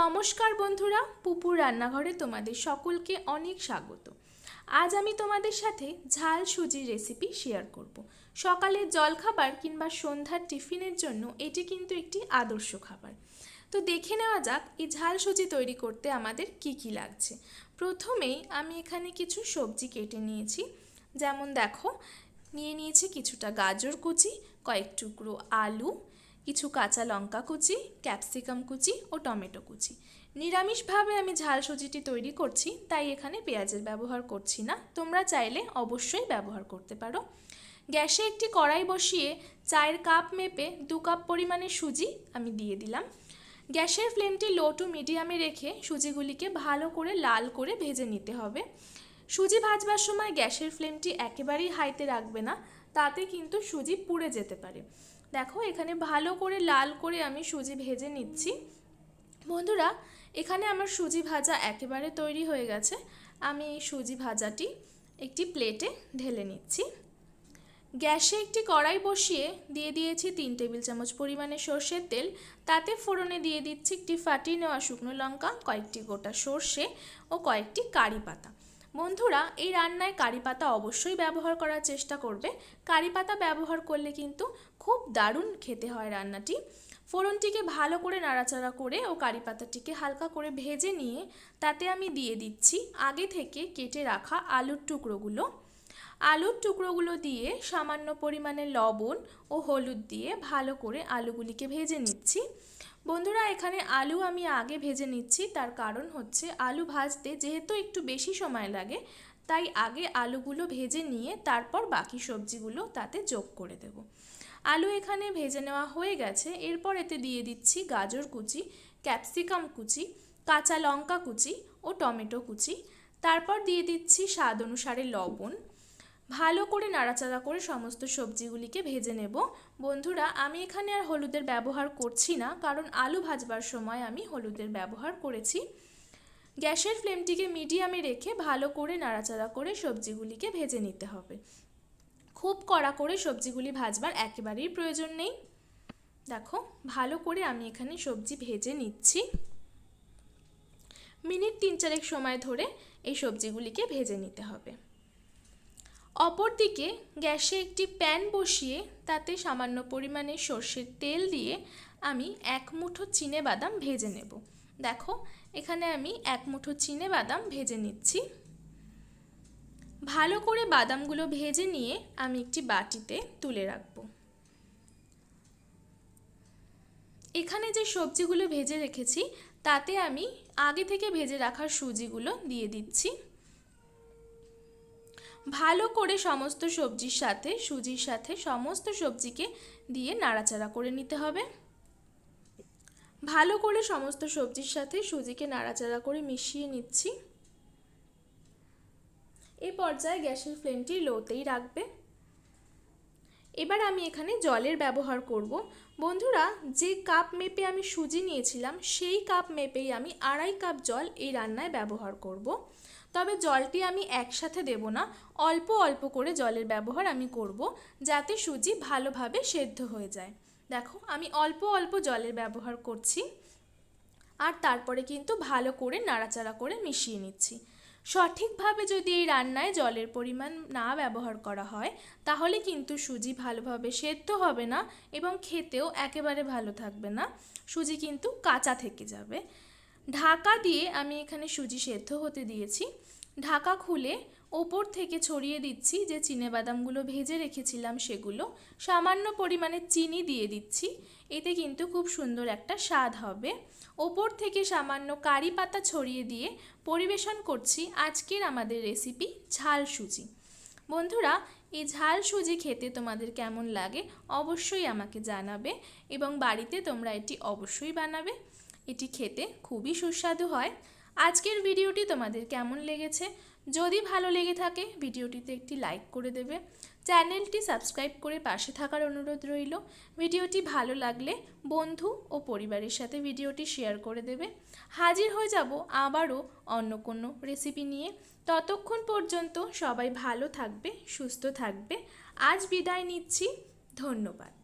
নমস্কার বন্ধুরা, পুপুর রান্নাঘরে তোমাদের সকলকে অনেক স্বাগত। আজ আমি তোমাদের সাথে ঝাল সুজির রেসিপি শেয়ার করব। সকালের জলখাবার কিংবা সন্ধ্যার টিফিনের জন্য এটি কিন্তু একটি আদর্শ খাবার। তো দেখে নেওয়া যাক, এই ঝাল সুজি তৈরি করতে আমাদের কি কি লাগছে। প্রথমেই আমি এখানে কিছু সবজি কেটে নিয়েছি। যেমন দেখো, নিয়ে নিয়েছি কিছুটা গাজর কুচি, কয়েক টুকরো আলু কিছু কাঁচা লঙ্কা কুচি, ক্যাপসিকাম কুচি ও টমেটো কুচি। নিরামিষভাবে আমি ঝাল সুজিটি তৈরি করছি, তাই এখানে পেঁয়াজের ব্যবহার করছি না। তোমরা চাইলে অবশ্যই ব্যবহার করতে পারো। গ্যাসে একটি কড়াই বসিয়ে চায়ের কাপ মেপে দু কাপ পরিমাণে সুজি আমি দিয়ে দিলাম। গ্যাসের ফ্লেমটি লো টু মিডিয়ামে রেখে সুজিগুলিকে ভালো করে লাল করে ভেজে নিতে হবে। সুজি ভাজবার সময় গ্যাসের ফ্লেমটি একেবারেই হাইতে রাখবে না, তাতে কিন্তু সুজি পুড়ে যেতে পারে। দেখো, এখানে ভালো করে লাল করে আমি সুজি ভেজে নিচ্ছি। বন্ধুরা, এখানে আমার সুজি ভাজা একেবারে তৈরি হয়ে গেছে। আমি এই সুজি ভাজাটি একটি প্লেটে ঢেলে নিচ্ছি। গ্যাসে একটি কড়াই বসিয়ে দিয়ে দিয়েছি তিন টেবিল চামচ পরিমাণে সর্ষের তেল। তাতে ফোড়নে দিয়ে দিচ্ছি একটি ফাটিয়ে নেওয়া শুকনো লঙ্কা, কয়েকটি গোটা সর্ষে ও কয়েকটি কারি পাতা। বন্ধুরা, এই রান্নায় কারি পাতা অবশ্যই ব্যবহার করার চেষ্টা করবে। কারি পাতা ব্যবহার করলে কিন্তু খুব দারুণ খেতে হয় রান্নাটি। ফোড়নটিকে ভালো করে নাড়াচাড়া করে ও কারি পাতাটিকে হালকা করে ভেজে নিয়ে তাতে আমি দিয়ে দিচ্ছি আগে থেকে কেটে রাখা আলুর টুকরোগুলো। আলুর টুকরোগুলো দিয়ে সামান্য পরিমাণে লবণ ও হলুদ দিয়ে ভালো করে আলুগুলিকে ভেজে নিচ্ছি। বন্ধুরা, এখানে আলু আমি আগে ভেজে নিচ্ছি। তার কারণ হচ্ছে আলু ভাজতে যেহেতু একটু বেশি সময় লাগে, তাই আগে আলুগুলো ভেজে নিয়ে তারপর বাকি সবজিগুলো তাতে যোগ করে দেব। আলু এখানে ভেজে নেওয়া হয়ে গেছে। এরপর এতে দিয়ে দিচ্ছি গাজর কুচি, ক্যাপসিকাম কুচি, কাঁচা লঙ্কা কুচি ও টমেটো কুচি। তারপর দিয়ে দিচ্ছি স্বাদ অনুসারে লবণ। ভালো করে নাড়াচাড়া করে সমস্ত সবজিগুলিকে ভেজে নেব। বন্ধুরা, আমি এখানে আর হলুদের ব্যবহার করছি না, কারণ আলু ভাজবার সময় আমি হলুদের ব্যবহার করেছি। গ্যাসের ফ্লেমটিকে মিডিয়ামে রেখে ভালো করে নাড়াচাড়া করে সবজিগুলিকে ভেজে নিতে হবে। খুব কড়া করে সবজিগুলি ভাজবার একেবারেই প্রয়োজন নেই। দেখো, ভালো করে আমি এখানে সবজি ভেজে নিচ্ছি। মিনিট তিন চারেক সময় ধরে এই সবজিগুলিকে ভেজে নিতে হবে। অপরদিকে গ্যাসে একটি প্যান বসিয়ে তাতে সামান্য পরিমাণে সর্ষের তেল দিয়ে আমি এক মুঠো চিনে বাদাম ভেজে নেব। দেখো, এখানে আমি এক মুঠো চিনে বাদাম ভেজে নিচ্ছি। ভালো করে বাদামগুলো ভেজে নিয়ে আমি একটি বাটিতে তুলে রাখব। এখানে যে সবজিগুলো ভেজে রেখেছি, তাতে আমি আগে থেকে ভেজে রাখার সুজিগুলো দিয়ে দিচ্ছি। ভালো করে সমস্ত সবজির সাথে, সুজির সাথে সমস্ত সবজিকে দিয়ে নাড়াচাড়া করে নিতে হবে। ভালো করে সমস্ত সবজির সাথে, সুজিকে নাড়াচাড়া করে মিশিয়ে নিচ্ছি। এই পর্যায়ে গ্যাসের ফ্লেমটি লোতেই রাখবে। এবার আমি এখানে জলের ব্যবহার করব। বন্ধুরা, যে কাপ মেপে আমি সুজি নিয়েছিলাম, সেই কাপ মেপেই আমি আড়াই কাপ জল এই রান্নায় ব্যবহার করব। তবে জলটি আমি একসাথে দেব না, অল্প অল্প করে জলের ব্যবহার আমি করব যাতে সুজি ভালোভাবে সেদ্ধ হয়ে যায়। দেখো, আমি অল্প অল্প জলের ব্যবহার করছি আর তারপরে কিন্তু ভালো করে নাড়াচাড়া করে মিশিয়ে নিচ্ছি। সঠিকভাবে যদি এই রান্নায় জলের পরিমাণ না ব্যবহার করা হয়, তাহলে কিন্তু সুজি ভালোভাবে সেদ্ধ হবে না এবং খেতেও একেবারে ভালো থাকবে না। সুজি কিন্তু কাঁচা থেকে যাবে। ঢাকা দিয়ে আমি এখানে সুজি সেদ্ধ হতে দিয়েছি। ঢাকা খুলে ওপর থেকে ছড়িয়ে দিচ্ছি যে চিনে বাদামগুলো ভেজে রেখেছিলাম সেগুলো। সামান্য পরিমাণে চিনি দিয়ে দিচ্ছি। এতে কিন্তু খুব সুন্দর একটা স্বাদ হবে। ওপর থেকে সামান্য কারি পাতা ছড়িয়ে দিয়ে পরিবেশন করছি আজকের আমাদের রেসিপি ঝাল সুজি। বন্ধুরা, এই ঝাল সুজি খেতে তোমাদের কেমন লাগে অবশ্যই আমাকে জানাবে এবং বাড়িতে তোমরা এটি অবশ্যই বানাবে। এটি খেতে খুবই সুস্বাদু হয়। আজকের ভিডিওটি তোমাদের কেমন লেগেছে? যদি ভালো লেগে থাকে, ভিডিওটিতে একটি লাইক করে দেবে। চ্যানেলটি সাবস্ক্রাইব করে পাশে থাকার অনুরোধ রইল। ভিডিওটি ভালো লাগলে বন্ধু ও পরিবারের সাথে ভিডিওটি শেয়ার করে দেবে। হাজির হয়ে যাব আবারও অন্য কোনো রেসিপি নিয়ে। ততক্ষণ পর্যন্ত সবাই ভালো থাকবে, সুস্থ থাকবে। আজ বিদায় নিচ্ছি। ধন্যবাদ।